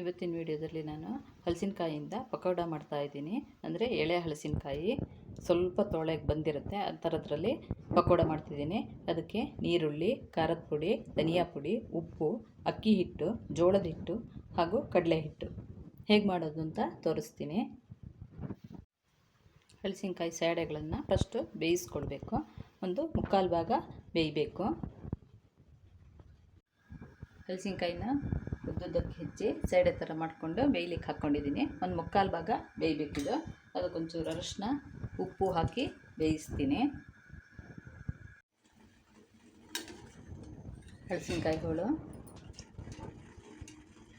ಇವತ್ತಿನ ವಿಡಿಯೋದಲ್ಲಿ ನಾನು ಹಲಸಿನಕಾಯಿಯಿಂದ ಪಕೋಡ ಮಾಡ್ತಾ ಇದ್ದೀನಿ. ಅಂದರೆ ಎಳೆ ಹಲಸಿನಕಾಯಿ ಸ್ವಲ್ಪ ತೊಳೆಗೆ ಬಂದಿರುತ್ತೆ, ಆ ಥರದ್ರಲ್ಲಿ ಪಕೋಡ ಮಾಡ್ತಿದ್ದೀನಿ. ಅದಕ್ಕೆ ನೀರುಳ್ಳಿ, ಖಾರದ ಪುಡಿ, ಧನಿಯಾ ಪುಡಿ, ಉಪ್ಪು, ಅಕ್ಕಿ ಹಿಟ್ಟು, ಜೋಳದ ಹಿಟ್ಟು ಹಾಗೂ ಕಡಲೆ ಹಿಟ್ಟು. ಹೇಗೆ ಮಾಡೋದು ಅಂತ ತೋರಿಸ್ತೀನಿ. ಹಲಸಿನಕಾಯಿ ಸ್ಯಾಡೆಗಳನ್ನು ಫಸ್ಟು ಬೇಯಿಸ್ಕೊಳ್ಬೇಕು. ಒಂದು ಮುಕ್ಕಾಲು ಭಾಗ ಬೇಯಬೇಕು. ಹಲಸಿನಕಾಯಿನ ಉದ್ದುದ್ದಕ್ಕೆ ಹೆಚ್ಚಿ ಸೈಡೆ ಥರ ಮಾಡಿಕೊಂಡು ಬೇಯ್ಲಿಕ್ಕೆ ಹಾಕ್ಕೊಂಡಿದ್ದೀನಿ. ಒಂದು ಮುಕ್ಕಾಲು ಭಾಗ ಬೇಯಬೇಕಿದು. ಅದಕ್ಕೊಂಚೂರು ಅರಶಿನ, ಉಪ್ಪು ಹಾಕಿ ಬೇಯಿಸ್ತೀನಿ. ಹಳಸಿನಕಾಯಿಗಳು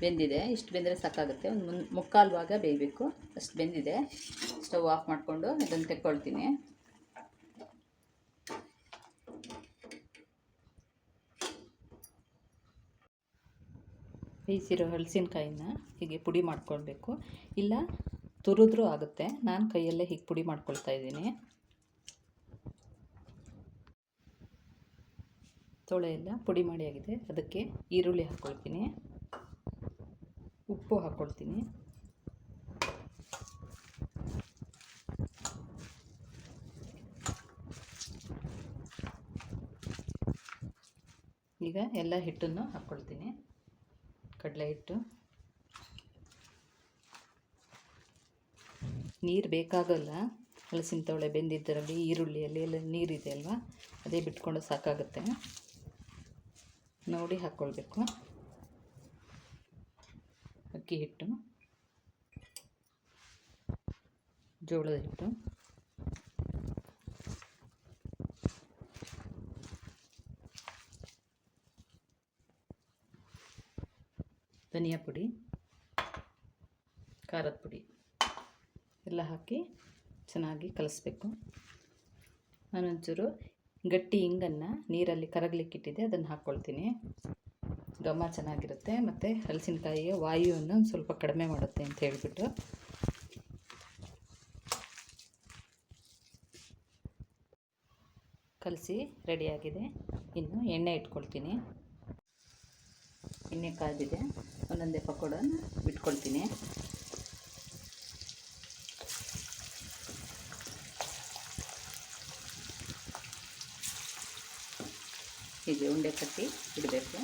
ಬೆಂದಿದೆ. ಇಷ್ಟು ಬೆಂದರೆ ಸಾಕಾಗುತ್ತೆ. ಒಂದು ಮುನ್ ಮುಕ್ಕಾಲು ಭಾಗ ಬೇಯಬೇಕು. ಅಷ್ಟು ಬೆಂದಿದೆ. ಸ್ಟವ್ ಆಫ್ ಮಾಡಿಕೊಂಡು ಇದನ್ನು ತೆಕ್ಕೊಳ್ತೀನಿ. ಬೇಯಿಸಿರೋ ಹಲಸಿನಕಾಯಿನ ಹೀಗೆ ಪುಡಿ ಮಾಡ್ಕೊಳ್ಬೇಕು. ಇಲ್ಲ, ತುರಿದ್ರೂ ಆಗುತ್ತೆ. ನಾನು ಕೈಯಲ್ಲೇ ಹೀಗೆ ಪುಡಿ ಮಾಡ್ಕೊಳ್ತಾ ಇದ್ದೀನಿ. ತೊಳೆ ಎಲ್ಲ ಪುಡಿ ಮಾಡಿ ಆಗಿದೆ. ಅದಕ್ಕೆ ಈರುಳ್ಳಿ ಹಾಕ್ಕೊಳ್ತೀನಿ ಉಪ್ಪು ಹಾಕ್ಕೊಳ್ತೀನಿ ಈಗ ಎಲ್ಲ ಹಿಟ್ಟನ್ನು ಹಾಕ್ಕೊಳ್ತೀನಿ ಕಡಲೆ ಹಿಟ್ಟು. ನೀರು ಬೇಕಾಗಲ್ಲ. ಹಲಸಿನ ತವಳೆ ಬೆಂದಿದ್ದರಲ್ಲಿ ಈರುಳ್ಳಿಯಲ್ಲಿ ಎಲ್ಲ ನೀರಿದೆ ಅಲ್ವಾ? ಅದೇ ಬಿಟ್ಕೊಂಡು ಸಾಕಾಗುತ್ತೆ. ನೋಡಿ ಹಾಕ್ಕೊಳ್ಬೇಕು ಅಕ್ಕಿ ಹಿಟ್ಟು. ಜೋಳದ ಹಿಟ್ಟು. ಧನಿಯಾ ಪುಡಿ, ಖಾರದ ಪುಡಿ ಎಲ್ಲ ಹಾಕಿ ಚೆನ್ನಾಗಿ ಕಲಿಸ್ಬೇಕು. ನಾನೊಂಚೂರು ಗಟ್ಟಿ ಹಿಂಗನ್ನು ನೀರಲ್ಲಿ ಕರಗಲಿಕ್ಕಿಟ್ಟಿದ್ದೆ ಅದನ್ನು ಹಾಕ್ಕೊಳ್ತೀನಿ. ಘಮ ಚೆನ್ನಾಗಿರುತ್ತೆ, ಮತ್ತು ಹಲಸಿನಕಾಯಿಯ ವಾಯುವನ್ನು ಒಂದು ಸ್ವಲ್ಪ ಕಡಿಮೆ ಮಾಡುತ್ತೆ ಅಂತ ಹೇಳಿಬಿಟ್ಟು. ಕಲಸಿ ರೆಡಿಯಾಗಿದೆ ಇನ್ನು ಎಣ್ಣೆ ಇಟ್ಕೊಳ್ತೀನಿ. ಎಣ್ಣೆ ಕಾದಿದೆ ಒಂದೊಂದೇ ಪಕೋಡನ ಬಿಟ್ಕೊಳ್ತೀನಿ. ಹೀಗೆ ಉಂಡೆ ಕಟ್ಟಿ ಇಡಬೇಕು.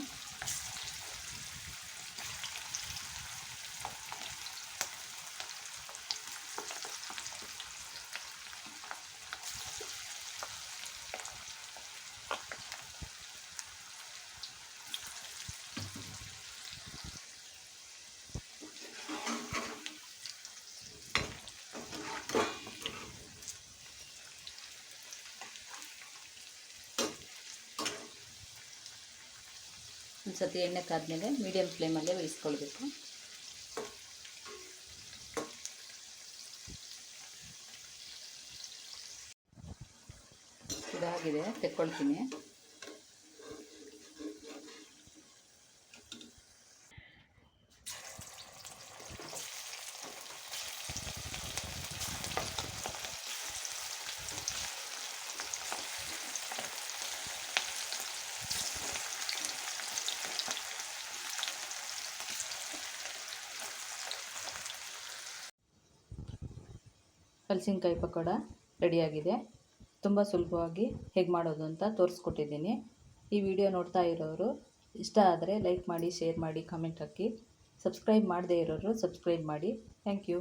ಒಂದು ಸತಿ ಎಣ್ಣೆ ಕಾದ್ಮೇಲೆ ಮೀಡಿಯಮ್ ಫ್ಲೇಮಲ್ಲೇ ಬೇಯಿಸ್ಕೊಳ್ಬೇಕು ಇದಾಗಿದೆ ತೆಕ್ಕೊಳ್ತೀನಿ. ಹಲಸಿನಕಾಯಿ ಪಕೋಡ ರೆಡಿಯಾಗಿದೆ. ತುಂಬ ಸುಲಭವಾಗಿ ಹೇಗೆ ಮಾಡೋದು ಅಂತ ತೋರಿಸ್ಕೊಟ್ಟಿದ್ದೀನಿ. ಈ ವಿಡಿಯೋ ನೋಡ್ತಾ ಇರೋರು ಇಷ್ಟ ಆದರೆ ಲೈಕ್ ಮಾಡಿ, ಶೇರ್ ಮಾಡಿ, ಕಮೆಂಟ್ ಹಾಕಿ. ಸಬ್ಸ್ಕ್ರೈಬ್ ಮಾಡದೇ ಇರೋರು ಸಬ್ಸ್ಕ್ರೈಬ್ ಮಾಡಿ. Thank you.